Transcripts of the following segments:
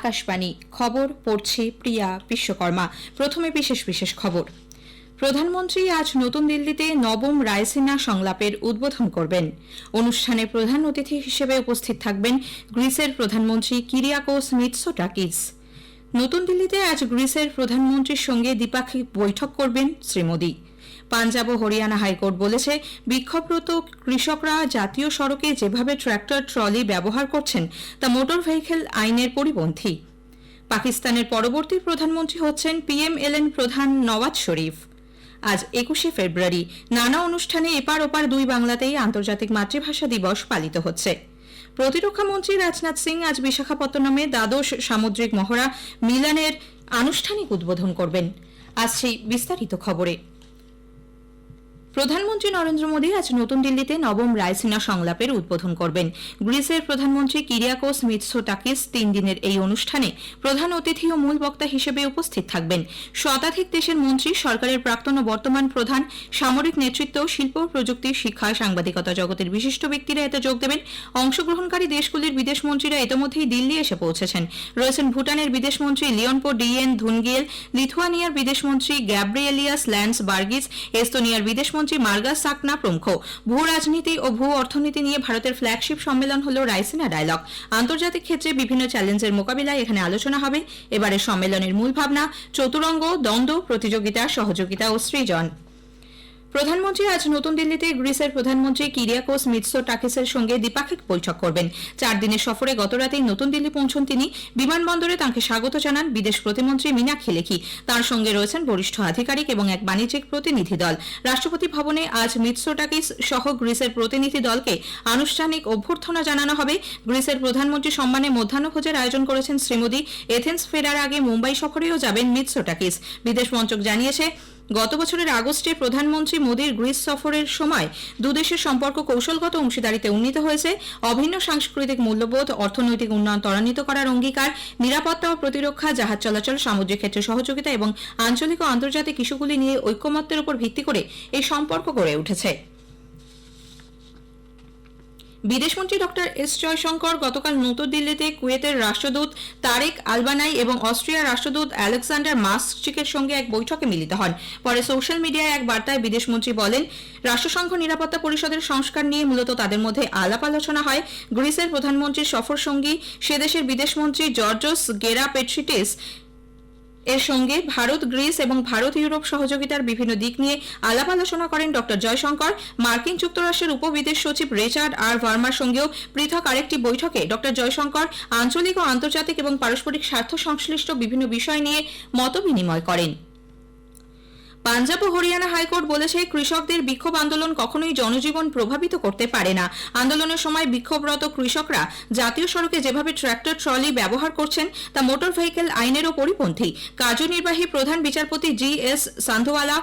আকাশবাণী, খবর, পড়ছে প্রিয়া বিশ্বকর্মা। প্রথমে বিশেষ বিশেষ খবর। প্রধানমন্ত্রী আজ নতুন দিল্লিতে নবম রায়সেনা সংলাপের উদ্বোধন করবেন। অনুষ্ঠানে প্রধান অতিথি হিসেবে উপস্থিত থাকবেন গ্রিসের প্রধানমন্ত্রী কিরিয়াকোস মিৎসোটাকিস। নতুন দিল্লিতে আজ গ্রিসের প্রধানমন্ত্রীর সঙ্গে দ্বিপাক্ষিক বৈঠক করবেন শ্রী মোদী। পাঞ্জাব ও হরিয়ানা হাইকোর্ট বলেছে, বিক্ষোভরত কৃষকরা জাতীয় সড়কে যেভাবে ট্র্যাক্টর, ট্রলি ব্যবহার করছেন, তা মোটর ভেহিকেল আইনের পরিপন্থী। পাকিস্তানের পরবর্তী প্রধানমন্ত্রী হচ্ছেন পিএমএলএন প্রধান নওয়াজ শরীফ। আজ একুশে ফেব্রুয়ারি, নানা অনুষ্ঠানে এপার ওপার দুই বাংলাতেই আন্তর্জাতিক মাতৃভাষা দিবস পালিত হচ্ছে। প্রতিরক্ষা মন্ত্রী রাজনাথ সিং আজ বিশাখাপত্তনমে দ্বাদশ সামুদ্রিক মহড়া মিলানের আনুষ্ঠানিক উদ্বোধন করবেন। আজ সেই বিস্তারিত খবরে। প্রধানমন্ত্রী নরেন্দ্র মোদী আজ নতুন দিল্লিতে নবম রায়সিনা সংলাপের উদ্বোধন করবেন। গ্রিসের প্রধানমন্ত্রী কিরিয়াকোস মিৎসোটাকিস তিন দিনের এই অনুষ্ঠানে প্রধান অতিথি ও মূল বক্তা হিসেবে উপস্থিত থাকবেন। শতাধিক দেশের মন্ত্রী, সরকারের প্রাক্তন ও বর্তমান প্রধান, সামরিক নেতৃত্ব, শিল্প প্রযুক্তি, শিক্ষা, সাংবাদিকতা জগতের বিশিষ্ট ব্যক্তিরা এতে যোগ দেবেন। অংশগ্রহণকারী দেশগুলির বিদেশ মন্ত্রীরা ইতোমধ্যেই দিল্লি এসে পৌঁছেছেন। রয়েছেন ভুটানের বিদেশমন্ত্রী লিওনপো ডিএন ধুনগিয়েল, লিথুয়ানিয়ার বিদেশমন্ত্রী গ্যাব্রিয়েলিয়াস ল্যান্স বার্গিস, এস্তোনিয়ার বিদেশমন্ত্রী মার্গাস সাকনা প্রমুখ। ভূ রাজনীতি ও ভূ অর্থনীতি নিয়ে ভারতের ফ্ল্যাগশিপ সম্মেলন হল রাইসিনা ডায়লগ। আন্তর্জাতিক ক্ষেত্রে বিভিন্ন চ্যালেঞ্জের মোকাবিলায় এখানে আলোচনা হবে। এবারের সম্মেলনের মূল ভাবনা, চতুরঙ্গ, দ্বন্দ্ব, প্রতিযোগিতা, সহযোগিতা ও সৃজন। প্রধানমন্ত্রী আজ নতুন দিল্লিতে গ্রিসের প্রধানমন্ত্রী কিরিয়াকোস মিৎসো টাকিসের সঙ্গে দ্বিপাক্ষিক বৈঠক করবেন। চার দিনের সফরে গতরাতেই নতুন দিল্লি পৌঁছন তিনি। বিমানবন্দরে তাঁকে স্বাগত জানান বিদেশ প্রতিমন্ত্রী মিনা খেলেকি তার সঙ্গে রয়েছেন বরিষ্ঠ আধিকারিক এবং এক বাণিজ্যিক প্রতিনিধি দল। রাষ্ট্রপতি ভবনে আজ মিৎসোটাকিস সহ গ্রিসের প্রতিনিধি দলকে আনুষ্ঠানিক অভ্যর্থনা জানানো হবে। গ্রিসের প্রধানমন্ত্রী সম্মানে মধ্যাহ্নভোজের আয়োজন করেছেন শ্রী মোদী এথেন্স ফেরার আগে মুম্বাই সফরেও যাবেন মিৎসোটাকিস বিদেশ মন্ত্রক জানিয়েছে, গত বছরের আগস্টে প্রধানমন্ত্রী মোদীর গ্রিস সফরের সময় দুদেশের সম্পর্ক কৌশলগত অংশীদারিতে উন্নীত হয়েছে। অভিন্ন সাংস্কৃতিক মূল্যবোধ, অর্থনৈতিক উন্নয়ন ত্বরান্বিত করার অঙ্গীকার, নিরাপত্তা ও প্রতিরক্ষা, জাহাজ চলাচল, সামুদ্রিক ক্ষেত্রে সহযোগিতা এবং আঞ্চলিক ও আন্তর্জাতিক ইস্যুগুলি নিয়ে ঐক্যমত্যের উপর ভিত্তি করে এই সম্পর্ক গড়ে উঠেছে। বিদেশমন্ত্রী ডক্টর এস জয়শঙ্কর গতকাল নতুন দিল্লিতে কুয়েতের রাষ্ট্রদূত তারেক আলবানাই এবং অস্ট্রিয়ার রাষ্ট্রদূত আলেকজান্ডার মাসচিকের সঙ্গে এক বৈঠকে মিলিত হন। পরে সোশ্যাল মিডিয়ায় এক বার্তায় বিদেশমন্ত্রী বলেন, রাষ্ট্রসংঘ নিরাপত্তা পরিষদের সংস্কার নিয়ে মূলত তাদের মধ্যে আলাপ আলোচনা হয়। গ্রিসের প্রধানমন্ত্রীর সফর সঙ্গী সে দেশের বিদেশমন্ত্রী জর্জস গেরা পেট্রিটিস এর সঙ্গে ভারত, গ্রিস এবং ভারত, ইউরোপ সহযোগিতার বিভিন্ন দিক নিয়ে আলাপ আলোচনা করেন ডক্টর জয়শঙ্কর। মার্কিন যুক্তরাষ্ট্রের উপবিদেশ সচিব রিচার্ড আর ভার্মার সঙ্গেও পৃথক আরেকটি বৈঠকে ডক্টর জয়শঙ্কর আঞ্চলিক ও আন্তর্জাতিক এবং পারস্পরিক স্বার্থ সংশ্লিষ্ট বিভিন্ন বিষয় নিয়ে মত বিনিময় করেন। পাঞ্জাব ও হরিয়ানা হাইকোর্ট বলেছে, কৃষকদের বিক্ষোভ আন্দোলন কখনোই জনজীবন প্রভাবিত করতে পারে না। আন্দোলনের সময় বিক্ষোভরত কৃষকরা জাতীয় সড়কে যেভাবে ট্র্যাক্টর, ট্রলি ব্যবহার করছেন, তা মোটর ভেহিকেল আইনেরও পরিপন্থী। কার্যনির্বাহী প্রধান বিচারপতি জি এস সান্ধওয়ালা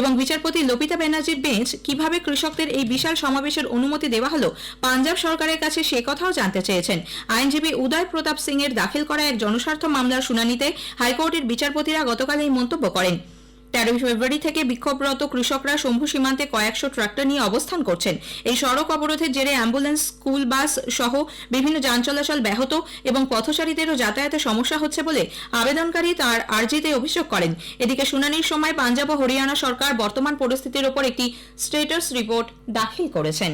এবং বিচারপতি লপিতা ব্যানার্জির বেঞ্চ কীভাবে কৃষকদের এই বিশাল সমাবেশের অনুমতি দেওয়া হলো, পাঞ্জাব সরকারের কাছে সে কথাও জানতে চেয়েছেন। আইনজীবী উদয় প্রতাপ সিং এর দাখিল করা এক জনস্বার্থ মামলার শুনানিতে হাইকোর্টের বিচারপতিরা গতকাল এই মন্তব্য করেন। তেরোই ফেব্রুয়ারি থেকে বিক্ষোভরত কৃষকরা শম্ভু সীমান্তে কয়েকশো ট্রাক্টর নিয়ে অবস্থান করছেন। এই সড়ক অবরোধের জেরে অ্যাম্বুলেন্স, স্কুল, বাস সহ বিভিন্ন যান চলাচল ব্যাহত এবং পথচারীদেরও যাতায়াতে সমস্যা হচ্ছে বলে আবেদনকারী তার আর্জিতে অভিযোগ করেন। এদিকে শুনানির সময় পাঞ্জাব ও হরিয়ানা সরকার বর্তমান পরিস্থিতির ওপর একটি স্টেটাস রিপোর্ট দাখিল করেছেন।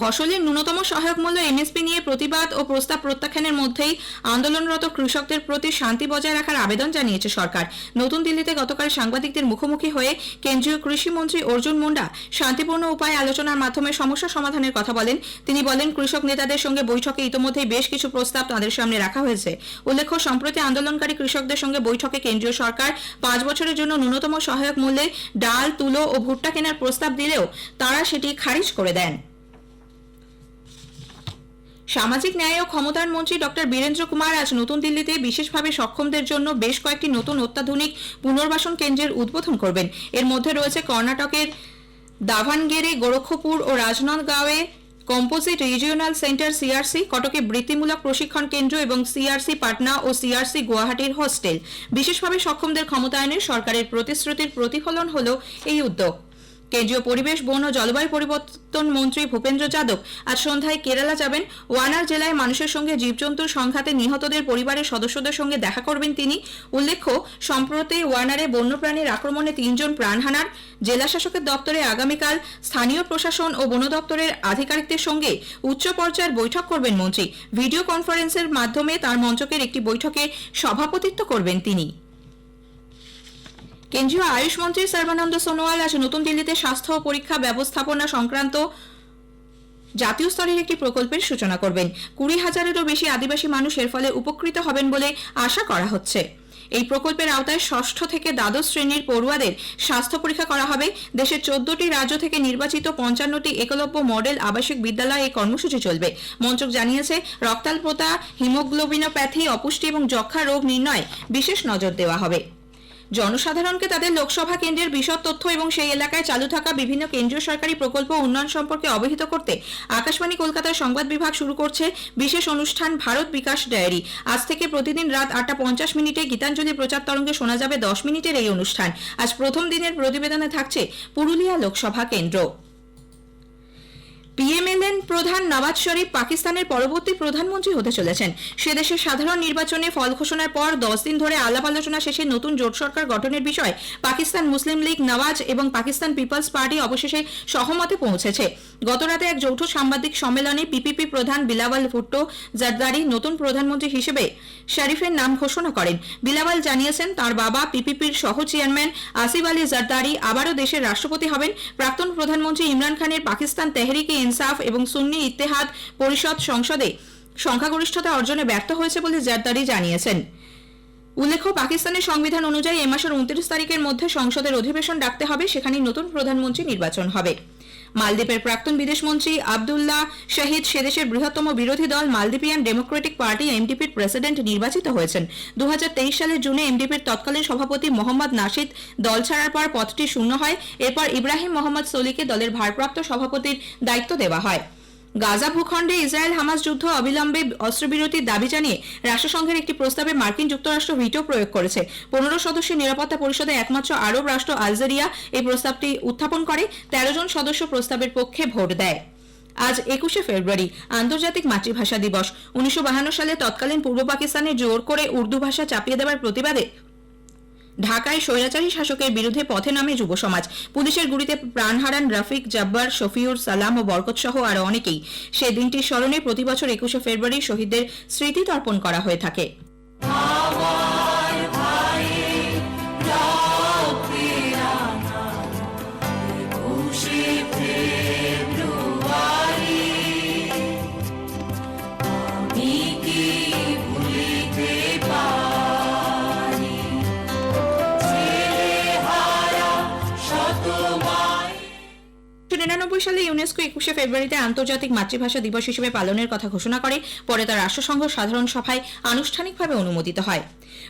ফসলের ন্যূনতম সহায়ক মূল্য এমএসপি নিয়ে প্রতিবাদ ও প্রস্তাব প্রত্যাখ্যানের মধ্যেই আন্দোলনরত কৃষকদের প্রতি শান্তি বজায় রাখার আবেদন জানিয়েছে সরকার। নতুন দিল্লিতে গতকাল সাংবাদিকদের মুখোমুখি হয়ে কেন্দ্রীয় কৃষি মন্ত্রী অর্জুন মুন্ডা শান্তিপূর্ণ উপায়ে আলোচনার মাধ্যমে সমস্যা সমাধানের কথা বলেন। তিনি বলেন, কৃষক নেতাদের সঙ্গে বৈঠকে ইতোমধ্যেই বেশ কিছু প্রস্তাব তাদের সামনে রাখা হয়েছে। উল্লেখ্য, সম্প্রতি আন্দোলনকারী কৃষকদের সঙ্গে বৈঠকে কেন্দ্রীয় সরকার পাঁচ বছরের জন্য ন্যূনতম সহায়ক মূল্যে ডাল, তুলো ও ভুট্টা কেনার প্রস্তাব দিলেও তারা সেটি খারিজ করে দেন। সামাজিক ন্যায় ও ক্ষমতায়ন মন্ত্রী ডক্টর বীরেন্দ্র কুমার আজ নতুন দিল্লিতে বিশেষভাবে সক্ষমদের জন্য বেশ কয়েকটি নতুন অত্যাধুনিক পুনর্বাসন কেন্দ্রের উদ্বোধন করবেন। এর মধ্যে রয়েছে কর্ণাটকের দাভানগেরে গোরক্ষপুর ও রাজনন্দগাঁওয়ে কম্পোজিট রিজিওনাল সেন্টার সিআরসি কটকে বৃত্তিমূলক প্রশিক্ষণ কেন্দ্র এবং সিআরসি পাটনা ও সিআরসি গুয়াহাটির হোস্টেল। বিশেষভাবে সক্ষমদের ক্ষমতায়নে সরকারের প্রতিশ্রুতির প্রতিফলন হল এই উদ্যোগ। কেন্দ্রীয় পরিবেশ, বন ও জলবায়ু পরিবর্তন মন্ত্রী ভূপেন্দ্র যাদব আজ সন্ধ্যায় কেরালা যাবেন। ওয়ানার জেলায় মানুষের সঙ্গে জীবজন্তুর সংঘাতে নিহতদের পরিবারের সদস্যদের সঙ্গে দেখা করবেন তিনি। উল্লেখ্য, সম্প্রতি ওয়ানারে বন্যপ্রাণীর আক্রমণে তিনজন প্রাণহানার জেলা শাসকের দপ্তরে আগামীকাল স্থানীয় প্রশাসন ও বন দপ্তরের আধিকারিকদের সঙ্গে উচ্চ পর্যায়ের বৈঠক করবেন মন্ত্রী। ভিডিও কনফারেন্সের মাধ্যমে তার মঞ্চকের একটি বৈঠকে সভাপতিত্ব করবেন তিনি। কেন্দ্রীয় আয়ুষ মন্ত্রী সর্বানন্দ সোনোয়াল আজ নতুন দিল্লিতে স্বাস্থ্য পরীক্ষা ব্যবস্থাপনা সংক্রান্ত জাতীয় স্তরের একটি প্রকল্পের সূচনা করবেন। কুড়ি হাজারেরও বেশি আদিবাসী মানুষ এর ফলে উপকৃত হবেন বলে আশা করা হচ্ছে। এই প্রকল্পের আওতায় ষষ্ঠ থেকে দ্বাদশ শ্রেণির পড়ুয়াদের স্বাস্থ্য পরীক্ষা করা হবে। দেশের চোদ্দটি রাজ্য থেকে নির্বাচিত পঞ্চান্নটি একলব্য মডেল আবাসিক বিদ্যালয়ে এই কর্মসূচি চলবে। মন্ত্রক জানিয়েছে, রক্তাল্পতা, হিমোগ্লোবিনোপ্যাথি, অপুষ্টি এবং যক্ষা রোগ নির্ণয়ে বিশেষ নজর দেওয়া হবে। জনসাধারণকে তাদের লোকসভা কেন্দ্রের বিশদ তথ্য এবং সেই এলাকায় চালু থাকা বিভিন্ন কেন্দ্রীয় সরকারি প্রকল্প উন্নয়ন সম্পর্কে অবহিত করতে আকাশবাণী কলকাতার সংবাদ বিভাগ শুরু করছে বিশেষ অনুষ্ঠান ভারত বিকাশ ডায়েরি। আজ থেকে প্রতিদিন রাত আটটা পঞ্চাশ মিনিটে গীতাঞ্জলি প্রচার তরঙ্গে শোনা যাবে দশ মিনিটের এই অনুষ্ঠান। আজ প্রথম দিনের প্রতিবেদনে থাকছে পুরুলিয়া লোকসভা কেন্দ্র। পিএমএলএন প্রধান নওয়াজ শরীফ পাকিস্তানের পরবর্তী প্রধানমন্ত্রী হতে চলেছেন। সে দেশের সাধারণ নির্বাচনে ফল ঘোষণার পর দশ দিন ধরে আলাপ আলোচনা শেষে নতুন জোট সরকার গঠনের বিষয়ে পাকিস্তান মুসলিম লীগ, নওয়াজ এবং পাকিস্তান পিপলস পার্টি অবশেষে সহমতে পৌঁছেছে। গতরাতে এক যৌথ সাংবাদিক সম্মেলনে পিপিপি প্রধান বিলাওয়াল ভুট্টো জারদারি নতুন প্রধানমন্ত্রী হিসেবে শরীফের নাম ঘোষণা করেন। বিলাওয়াল জানিয়েছেন, তার বাবা পিপিপির সহ চেয়ারম্যান আসিফ আলী জারদারি আবারও দেশের রাষ্ট্রপতি হবেন। প্রাক্তন প্রধানমন্ত্রী ইমরান খানের পাকিস্তান তেহরিকে ইনসাফ এবং সুন্নি ইত্তেহাদ পরিষদ সংসদে সংখ্যাগরিষ্ঠতা অর্জনে ব্যর্থ হয়েছে বলে জারদারি জানিয়েছেন। উল্লেখ্য, পাকিস্তানের সংবিধান অনুযায়ী এ মাসের উনত্রিশ তারিখের মধ্যে সংসদের অধিবেশন ডাকতে হবে, সেখানেই নতুন প্রধানমন্ত্রী নির্বাচন হবে। মালদ্বীপের প্রাক্তন বিদেশমন্ত্রী আবদুল্লাহ শাহিদ সেদেশের বৃহত্তম বিরোধী দল মালদ্বীপিয়ান ডেমোক্রেটিক পার্টি এমডিপির প্রেসিডেন্ট নির্বাচিত হয়েছেন। দু হাজার তেইশ সালের জুনে এমডিপির তৎকালীন সভাপতি মোহাম্মদ নাশিদ দল ছাড়ার পর পদটি শূন্য হয়। এরপর ইব্রাহিম মোহাম্মদ সলিকে দলের ভারপ্রাপ্ত সভাপতির দায়িত্ব দেওয়া হয়। গাজা ভূখণ্ডে ইসরায়েল হামাস যুদ্ধ অবিলম্বে অস্ত্রবিরতির দাবি জানিয়ে রাষ্ট্রসংঘের একটি প্রস্তাবে মার্কিন যুক্তরাষ্ট্র ভিটো প্রয়োগ করেছে। পনেরো সদস্যের নিরাপত্তা পরিষদে একমাত্র আরব রাষ্ট্র আলজেরিয়া এই প্রস্তাবটি উত্থাপন করে, তেরো জন সদস্য প্রস্তাবের পক্ষে ভোট দেয়। আজ একুশে ফেব্রুয়ারি, আন্তর্জাতিক মাতৃভাষা দিবস। উনিশশো সালে তৎকালীন পূর্ব পাকিস্তানে জোর করে উর্দু ভাষা চাপিয়ে দেওয়ার প্রতিবাদে ঢাকায় স্বৈরাচারী শাসকের বিরুদ্ধে পথে নামে যুব সমাজ পুলিশের গুলিতে প্রাণ হারান রাফিক, জব্বার, শফিউর, সালাম ও বরকত সহ আরও অনেকেই। সে দিনটির স্মরণে প্রতিবছর একুশে ফেব্রুয়ারি শহীদদের স্মৃতি তর্পণ করা হয়ে থাকে। নিরানব্বই সালে ইউনেস্কো একুশে ফেব্রুয়ারিতে আন্তর্জাতিক মাতৃভাষা দিবস হিসেবে পালনের কথা ঘোষণা করে। পরে তা রাষ্ট্রসংঘ সাধারণ সভায় আনুষ্ঠানিকভাবে অনুমোদিত হয়।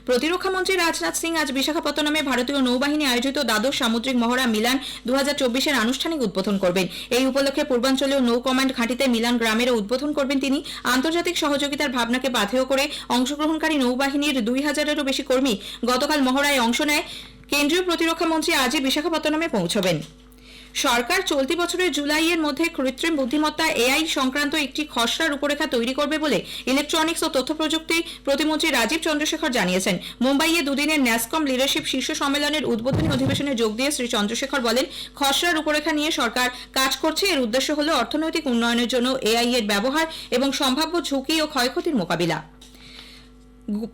প্রতিরক্ষা মন্ত্রী রাজনাথ সিং আজ বিশাখাপত্তনমে ভারতীয় নৌবাহিনী আয়োজিত দ্বাদশ সামুদ্রিক মহড়া মিলান দু হাজার আনুষ্ঠানিক উদ্বোধন করবেন। এই উপলক্ষে পূর্বাঞ্চলীয় নৌ কমান্ড ঘাঁটিতে মিলান গ্রামেরও উদ্বোধন করবেন তিনি। আন্তর্জাতিক সহযোগিতার ভাবনাকে পাথেয় করে অংশগ্রহণকারী নৌবাহিনীর দুই হাজারেরও বেশি কর্মী গতকাল মহড়ায় অংশ নেয়। কেন্দ্রীয় প্রতিরক্ষা মন্ত্রী আজই বিশাখাপত্তনমে পৌঁছবেন। সরকার চলতি বছরের জুলাইয়ের মধ্যে কৃত্রিম বুদ্ধিমত্তা এআই সংক্রান্ত একটি খসড়া রূপরেখা তৈরি করবে বলে ইলেকট্রনিক্স ও তথ্য প্রযুক্তি প্রতিমন্ত্রী রাজীব চন্দ্রশেখর জানিয়েছেন। মুম্বাইয়ে দুদিনের ন্যাসকম লিডারশিপ শীর্ষ সম্মেলনের উদ্বোধনী অধিবেশনে যোগ দিয়ে শ্রী চন্দ্রশেখর বলেন খসড়া রূপরেখা নিয়ে সরকার কাজ করছে। এর উদ্দেশ্য হল অর্থনৈতিক উন্নয়নের জন্য এআই এর ব্যবহার এবং সম্ভাব্য ঝুঁকি ও ক্ষয়ক্ষতির মোকাবিলা।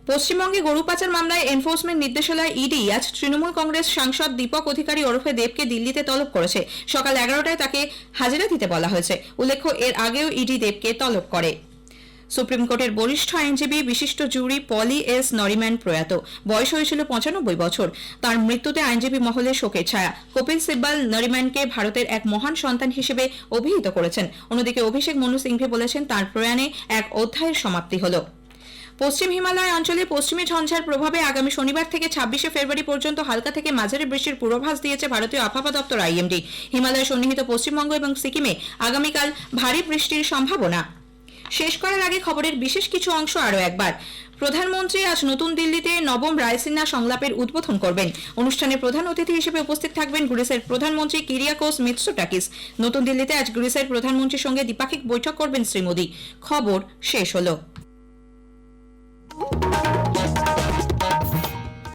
পশ্চিমবঙ্গে গরু পাচার মামলায় এনফোর্সমেন্ট নির্দেশালয় ইডি আজ তৃণমূল কংগ্রেস সাংসদ দীপক অধিকারী ওরফে দেবকে দিল্লিতে তলব করেছে। সকাল এগারোটায় তাকে হাজিরা দিতে বলা হয়েছে। উল্লেখ্য, এর আগেও ইডি দেবকে তলব করে। সুপ্রিম কোর্টের বরিষ্ঠ আইনজীবী বিশিষ্ট জুরি পলি এস নরিম্যান প্রয়াত। বয়স হয়েছিল পঁচানব্বই বছর। তার মৃত্যুতে আইনজীবী মহলে শোকের ছায়া। কপিল সিব্বাল নরিম্যানকে ভারতের এক মহান সন্তান হিসেবে অভিহিত করেছেন। অন্যদিকে অভিষেক মনু সিংভি বলেছেন, তার প্রয়াণে এক অধ্যায়ের সমাপ্তি হলো। পশ্চিম হিমালয় অঞ্চলে পশ্চিমী ঝঞ্ঝার প্রভাবে আগামী শনিবার থেকে ছাব্বিশে ফেব্রুয়ারি পর্যন্ত হালকা থেকে মাঝারি বৃষ্টির পূর্বাভাস দিয়েছে ভারতীয় আবহাওয়া দপ্তর আইএমডি। হিমালয় সন্নিহিত পশ্চিমবঙ্গ এবং সিকিমে আগামীকাল ভারী বৃষ্টির সম্ভাবনা। শেষ করার আগে খবরের বিশেষ কিছু অংশ আরও একবার। প্রধানমন্ত্রী আজ নতুন দিল্লিতে নবম রায়সিনা সংলাপের উদ্বোধন করবেন। অনুষ্ঠানে প্রধান অতিথি হিসেবে উপস্থিত থাকবেন গ্রিসের প্রধানমন্ত্রী কিরিয়াকোস মিৎসোটাকিস নতুন দিল্লিতে আজ গ্রিসের প্রধানমন্ত্রীর সঙ্গে দ্বিপাক্ষিক বৈঠক করবেন শ্রী মোদী। খবর শেষ হলো।